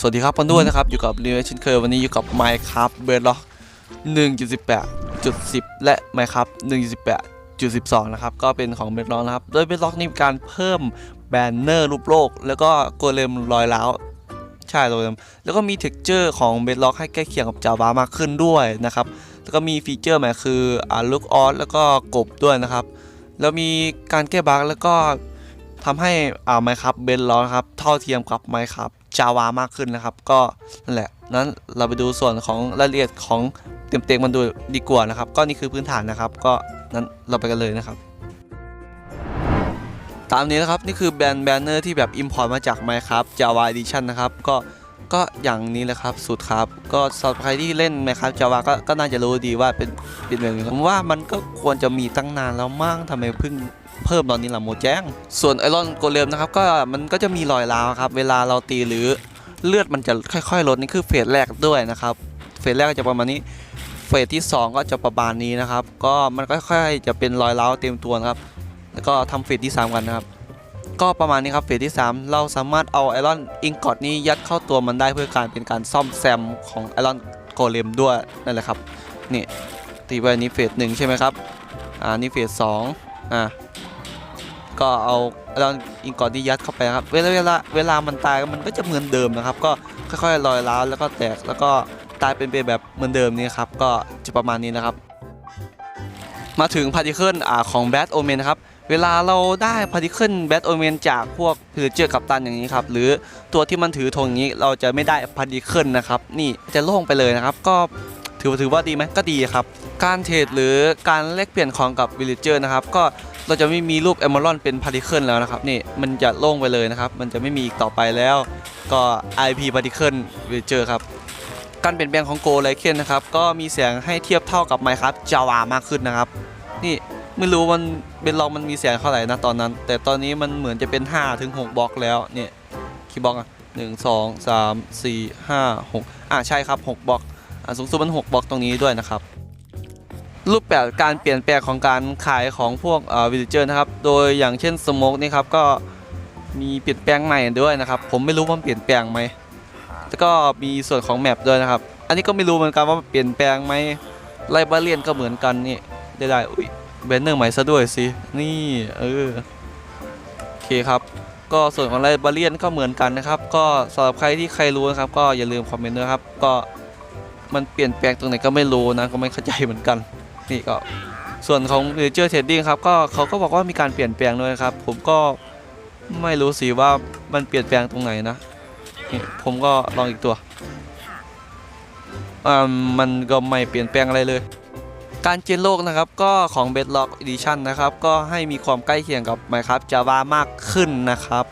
สวัสดีครับกันด้วยนะครับ อยู่กับรีวิวเช่นเคยวันนี้อยู่กับ Minecraft b e d r o c k 1.18.10 และ Minecraft 1.18.12 นะครับ ก็เป็นของ b e d r o c k นะครับ โดย b e d r o c k นี่มีการเพิ่มแบนเนอร์รูปโลก แล้วก็โกเลมลอยล้าวใช่โกเลมแล้วก็มีเท็กเจอร์ของ b e d r o c k ให้ใกล้เคียงกับ Java มากขึ้นด้วยนะครับ แล้วก็มีฟีเจอร์ใหม่คืออ่า look on แล้วก็กบด้วยนะครับ แล้วมีการแก้บั๊กแล้วก็ ทำให้อ่า Minecraft b e d r o c k นครับเท่าเทียมกับ Minecraft Java มากขึ้นนะครับ ก็นั่นแหละนั้นเราไปดูส่วนของรายละเอียดของเต็มๆมันดูดีกว่านะครับ ก็นี่คือพื้นฐานนะครับ ก็นั้นเราไปกันเลยนะครับตามนี้นะครับ นี่คือแบนแบนเนอร์ที่แบบ Import มาจาก Minecraft Java Edition นะครับ ก็ก็อย่างนี้แหละครับสุดครับ ก็สำหรับใครที่เล่น Minecraft Java ก็ก็น่าจะรู้ดีว่าเป็นเป็นแบบนี้ผมว่ามันก็ควรจะมีตั้งนานแล้วมั่งทำไมเพิ่ง เพิ่มตอนนี้ละโมแจ้ง ส่วนไอรอนโกเลมนะครับก็มันก็จะมีรอยร้าวครับ เวลาเราตีหรือเลือดมันจะค่อยๆลดนี่คือเฟสแรกด้วยนะครับ เฟสแรกก็จะประมาณนี้ เฟสที่ 2 ก็จะประมาณนี้นะครับ ก็มันค่อยๆจะเป็นรอยร้าวเต็มตัวนะครับ แล้วก็ทำเฟสที่ 3 กันนะครับ ก็ประมาณนี้ครับเฟสที่ 3 เราสามารถเอาไอรอนอิงกอดนี้ยัดเข้าตัวมันได้เพื่อการเป็นการซ่อมแซมของไอรอนโกเลมด้วยนั่นแหละครับนี่ตีไปนี้เฟสหนึ่งใช่ไหมครับอ่านี่เฟสสองอ่า ก็เอาไอรอนอิงกอดนี้ยัดเข้าไปครับ เวลาเวลาเวลามันตายมันก็จะเหมือนเดิมนะครับ ก็ค่อยๆลอยล้าวแล้วก็แตกแล้วก็ตายเป็นไปแบบเหมือนเดิมนี่ครับก็จะประมาณนี้นะครับ มาถึงพาร์ติเคิลอ่าของแบทโอเมนครับเวลาเราได้พาร์ติเคิลแบทโอเมนจากพวกพิลเจอกับตันอย่างนี้ครับ หรือตัวที่มันถือธงอย่างนี้เราจะไม่ได้พาร์ติเคิลนะครับ นี่จะโล่งไปเลยนะครับ ก็ถือถือว่าดีไหมก็ดีครับ การเทรดหรือการแลกเปลี่ยนของกับวิลเจอร์นะครับ ก็ เราจะไม่มีรูปเอม r รอนเป็นพาร์ติเคิลแล้วนะครับนี่มันจะโล่งไปเลยนะครับ มันจะไม่มีอีกต่อไปแล้วก็ IP Particle Villager ครับการเปลี่ยนแปลงของโกไลเคนนะครับ ก็มีเสียงให้เทียบเท่ากับ Minecraft Java มากขึ้นนะครับ นี่ไม่รู้มันเป็นลองมันมีเสียงเท่าไหร่นะตอนนั้น แต่ตอนนี้มันเหมือนจะเป็น 5 ถึง 6บล็อกแล้วเนี่ยกี่บล็อกอะหนึ่งสองสามสี่ห้าหกอ่าใช่ครับ 6บล็อกอ่าสูงสุดมัน 6บล็อกตรงนี้ด้วยนะครับ รูปแบบการเปลี่ยนแปลงของการขายของพวกวิลเจอร์นะครับ โดยอย่างเช่นสโมกนี่ครับก็มีเปลี่ยนแปลงใหม่ด้วยนะครับ ผมไม่รู้ว่ามันเปลี่ยนแปลงไหมแล้วก็มีส่วนของแมปด้วยนะครับ อันนี้ก็ไม่รู้เหมือนกันว่าเปลี่ยนแปลงไหมไลบาเรียนก็เหมือนกันนี่ได้ได้อุ้ยแบนเนอร์ใหม่ซะด้วยสิ นี่เออโอเคครับ ก็ส่วนของไลบาเรียนก็เหมือนกันนะครับ ก็สำหรับใครที่ใครรู้นะครับ ก็อย่าลืมคอมเมนต์ด้วยครับ ก็มันเปลี่ยนแปลงตรงไหนก็ไม่รู้นะก็ไม่เข้าใจเหมือนกัน นี่ก็ส่วนของ v i l l a g e r Trading ครับก็เขาก็บอกว่ามีการเปลี่ยนแปลงด้วยครับ ผมก็ไม่รู้สิว่ามันเปลี่ยนแปลงตรงไหนนะนี่ผมก็ลองอีกตัวอ่ามันก็ไม่เปลี่ยนแปลงอะไรเลย การเจนโลกนะครับก็ของ Bedrock Edition นะครับ ก็ให้มีความใกล้เคียงกับ Minecraft Java มากขึ้นนะครับ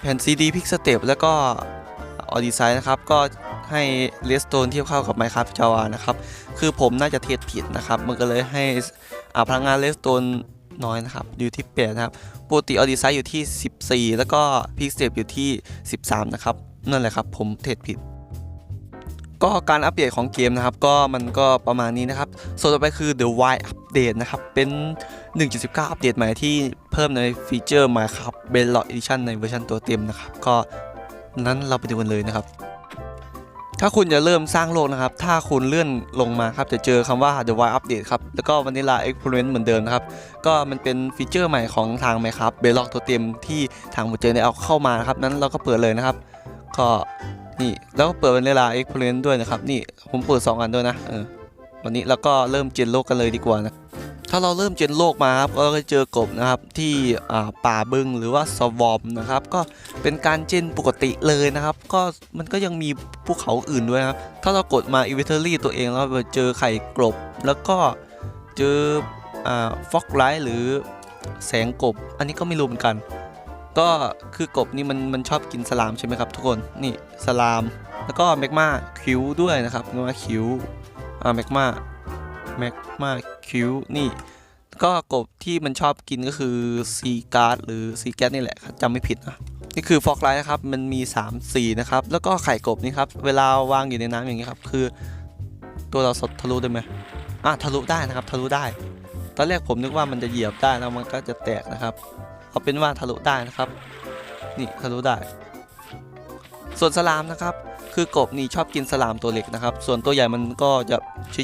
แผ่น CD Pick Step แล้วก็ ออดีไซน์นะครับก็ให้เลสโตนเทียบเข้ากับ Minecraft Java นะครับคือผมน่าจะเทสผิดนะครับ มันก็เลยให้อาพลังงานเลสโตนน้อยนะครับ อยู่ที่8นะครับปกติออดีไซน์อยู่ที่ 14 แล้วก็พิกเ t ปอยู่ที่ 13 นะครับ นั่นแหละครับผมเทสผิดก็การอัปเดตของเกมนะครับ ก็มันก็ประมาณนี้นะครับ ส่วนต่อไปคือ The Wild Update นะครับ เป็น 1.19 อัปเดตใหม่ที่เพิ่มในฟีเจอร์ใหม่ครับ Bedrock Edition ในเวอร์ชันตัวเต็มนะครับ ก็ นั้นเราไปดูกันเลยนะครับ ถ้าคุณจะเริ่มสร้างโลกนะครับ ถ้าคุณเลื่อนลงมาครับจะเจอคำว่า The Wild Update ครับ แล้วก็ Vanilla Experiment เหมือนเดิมนะครับ ก็มันเป็นฟีเจอร์ใหม่ของทางไหมครับเบล็อกตัวเต็มที่ทางหมเจอได้เอาเข้ามานะครับ นั้นเราก็เปิดเลยนะครับ ก็นี่แล้วก็เปิด Vanilla Experiment ด้วยนะครับ นี่ผมเปิด 2 อันด้วยนะเออวันนี้เราก็เริ่มเจนโลกกันเลยดีกว่านะ ถ้าเราเริ่มเจนโลกมาครับก็จะเจอกบนะครับที่ป่าบึงหรือว่าสวอมนะครับก็เป็นการเจนปกติเลยนะครับ ก็มันก็ยังมีภูเขาอื่นด้วยครับถ้าเรากดมา inventory ตัวเองแล้วเจอไข่กลบ แล้วก็เจอฟอกไลท์หรือแสงกบ อันนี้ก็ไม่รู้เหมือนกัน ก็คือกบนี่มันมันชอบกินสลามใช่ไหมครับทุกคนนี่สลาม แล้วก็แมกมาคิวด้วยนะครับแมกมาคิวอ่าแมกมาแมกมา คิวนี่ ก็กบที่มันชอบกินก็คือซีการ์ดหรือซีแก๊สนี่แหละจำไม่ผิดนะนี่คือฟอกไลท์นะครับ มันมี 3 สีนะครับ แล้วก็ไข่กบนี่ครับ เวลาวางอยู่ในน้ำอย่างนี้ครับ คือ ตัวเราสดทะลุได้ไหมอะทะลุได้นะครับ ทะลุได้ ตอนแรกผมนึกว่ามันจะเหยียบได้แล้วมันก็จะแตกนะครับ เอาเป็นว่าทะลุได้นะครับ นี่ทะลุได้ ส่วนสลามนะครับ คือกบนี่ชอบกินสลามตัวเล็กนะครับ ส่วนตัวใหญ่มันก็จะ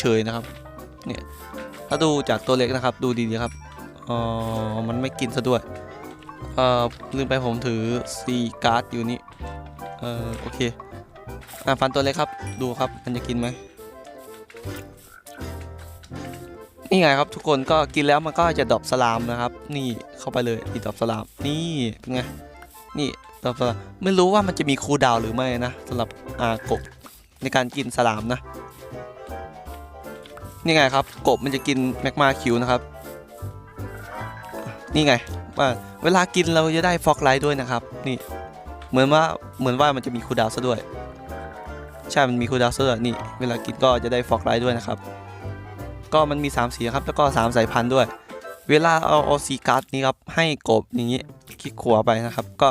เฉยๆนะครับ เนี่ย ถ้าดูจากตัวเล็กนะครับ ดูดีๆครับอ๋อมันไม่กินซะด้วยเอ่อลืมไปผมถือซีการ์ดอยู่นี่เอ่อโอเคอะฟันตัวเล็กครับ ดูครับมันจะกินไหมนี่ไงครับทุกคนก็กินแล้วมันก็จะดอปสลามนะครับ นี่เข้าไปเลยอีดอปสลามนี่เป็นไงนี่ดอปสลามไม่รู้ว่ามันจะมีคูดาวหรือไม่นะสำหรับอ่ากบในการกินสลามนะ นี่ไงครับ กบมันจะกินแมกมาคิวนะครับ นี่ไงว่าเวลากินเราจะได้ฟอกไลท์ด้วยนะครับ นี่ เหมือนว่าเหมือนว่ามันจะมีคูดาวซะด้วย ใช่ มันมีคูดาวซะด้วยนี่ เวลากินก็จะได้ฟอกไลท์ด้วยนะครับ ก็มันมี 3 สีครับ แล้วก็ 3 สายพันธุ์ด้วย เวลาเอาเอาสีการ์ดนี้ครับ ให้กบอย่างนี้คลิกขวาไปนะครับ ก็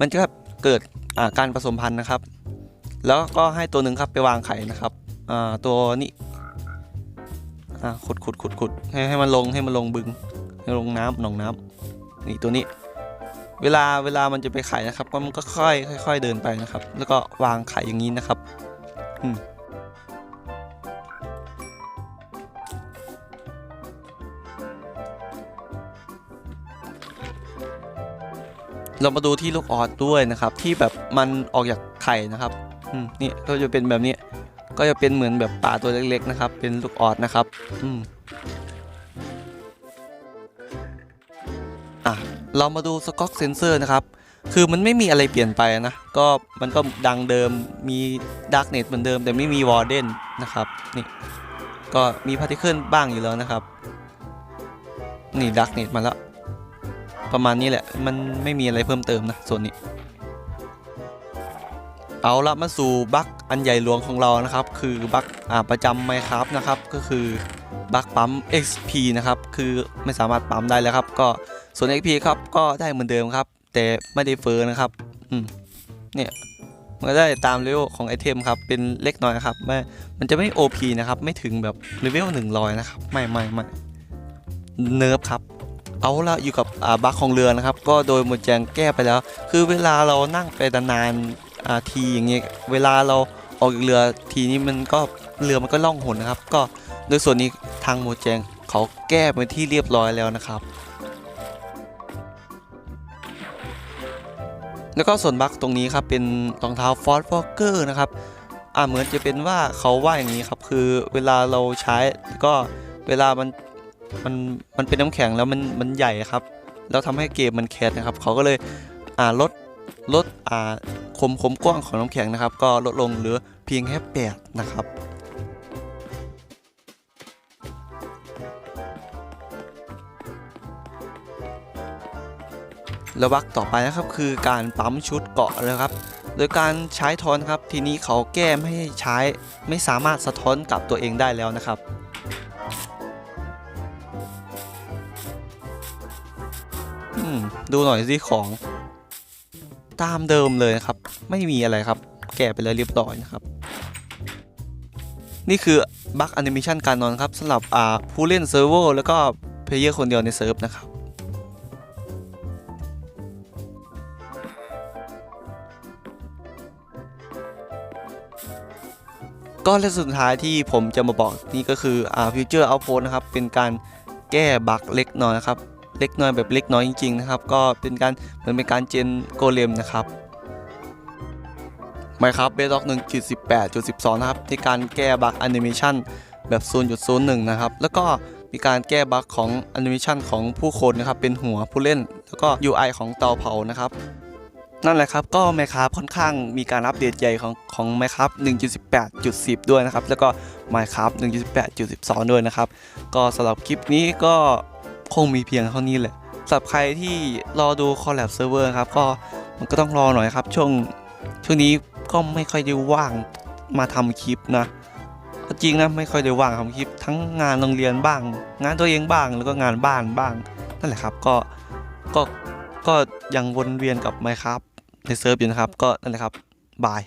มันจะเกิดอ่าการผสมพันธุ์นะครับ แล้วก็ให้ตัวหนึ่งครับไปวางไข่นะครับอ่าตัวนี้ อ่าขุดขุดขุดขุดให้ให้มันลงให้มันลงบึง ให้ลงน้ำหนองน้ำนี่ตัวนี้ เวลาเวลามันจะไปไข่นะครับ ก็มันก็ค่อยค่อย ๆเดินไปนะครับ แล้วก็วางไข่อย่างนี้นะครับ อืมเรามาดูที่ลูกออดด้วยนะครับ ที่แบบมันออกจากไข่นะครับ อืมนี่ก็จะเป็นแบบนี้ ก็จะเป็นเหมือนแบบปลาตัวเล็กๆนะครับ เป็นลูกออดนะครับอืมอะเรามาดูสก๊อกเซนเซอร์นะครับ คือมันไม่มีอะไรเปลี่ยนไปนะ ก็มันก็ดังเดิมมีดาร์กเน็ตเหมือนเดิม แต่ไม่มีวอร์เดนนะครับนี่ก็มีพาร์ติเคิลบ้างอยู่แล้วนะครับ นี่ดาร์กเน็ตมาแล้ว ประมาณนี้แหละ มันไม่มีอะไรเพิ่มเติมนะส่วนนี้ เอาละมาสู่บั๊ก อันใหญ่หลวงของเรานะครับ คือบั๊กอ่าประจำไมครับนะครับ ก็คือบั๊กปั๊ม XP นะครับ คือไม่สามารถปั๊มได้แล้วครับ ก็ส่วน XP ครับก็ได้เหมือนเดิมครับ แต่ไม่ได้เฟอร์นะครับ อืม เนี่ยมันได้ตามเลเวลของไอเทมครับเป็นเล็กน้อยครับไม่มันจะไม่ OP นะครับ ไม่ถึงแบบเลเวล100 นะครับ ไม่ไม่ไม่เนิร์ฟครับ เอาละอยู่กับอาบัคของเรือนะครับ ก็โดยหมดแจงแก้ไปแล้ว คือเวลาเรานั่งไปนานๆอ่าทีอย่างเงี้ยเวลาเรา ออกเรือทีนี้มันก็เรือมันก็ล่องหนนะครับ ก็โดยส่วนนี้ทางโมแจงเขาแก้ไปที่เรียบร้อยแล้วนะครับ แล้วก็ส่วนบัคตรงนี้ครับเป็นรองเท้าฟอสฟอเกอร์นะครับอ่าเหมือนจะเป็นว่าเขาว่าอย่างนี้ครับคือเวลาเราใช้ก็เวลามันมันมันเป็นน้ำแข็งแล้วมันมันใหญ่ครับ แล้วทำให้เกมมันแคสนะครับเขาก็เลยอ่าลดลดอ่า คมคมกว้างของน้ำแข็งนะครับ ก็ลดลงเหลือเพียงแค่8นะครับแล้ววักต่อไปนะครับคือการปั๊มชุดเกาะเลยครับ โดยการใช้ทอนครับทีนี้เขาแก้ไม่ให้ใช้ไม่สามารถสะท้อนกลับตัวเองได้แล้วนะครับ ดูหน่อยสิของตามเดิมเลยนะครับ ไม่มีอะไรครับ แกะไปเลยเรียบร้อยนะครับ นี่คือบั๊กแอนิเมชันการนอนครับสำหรับผู้เล่นเซิร์ฟเวอร์แล้วก็เพลเยอร์คนเดียวในเซิร์ฟนะครับก็และสุดท้ายที่ผมจะมาบอกนี่ก็คืออ่าฟิวเจอร์เอาโพนะครับ เป็นการแก้บั๊กเล็กน้อยนะครับ เล็กน้อยแบบเล็กน้อยจริง ๆ นะครับ ก็เป็นการเหมือนเป็นการเจนโกเลมนะครับ ไมครับเบสล็อก1.18.12นะครับในการแก้บั๊กแอนิเมชันแบบ0.01นะครับ แล้วก็มีการแก้บั๊กของแอนิเมชันของผู้คนนะครับ เป็นหัวผู้เล่น แล้วก็ UI ของเตาเผานะครับ นั่นแหละครับ ก็ Minecraft ค่อนข้างมีการอัปเดตใหญ่ของของ Minecraft 1.18.10 ด้วยนะครับ แล้วก็ Minecraft 1.18.12 ด้วยนะครับ ก็สำหรับคลิปนี้ก็คงมีเพียงเท่านี้แหละสำหรับใครที่รอดู Collab Server ครับ ก็มันก็ต้องรอหน่อยครับ ช่วงช่วงนี้ ก็ไม่ค่อยได้ว่างมาทำคลิปนะจริงนะไม่ค่อยได้ว่างทำคลิปทั้งงานโรงเรียนบ้าง งานตัวเองบ้างแล้วก็งานบ้านบ้าง นั่นแหละครับก็ก็ก็ยังวนเวียนกับไมครับในเซิร์ฟอยู่นะครับ ก็นั่นแหละครับบาย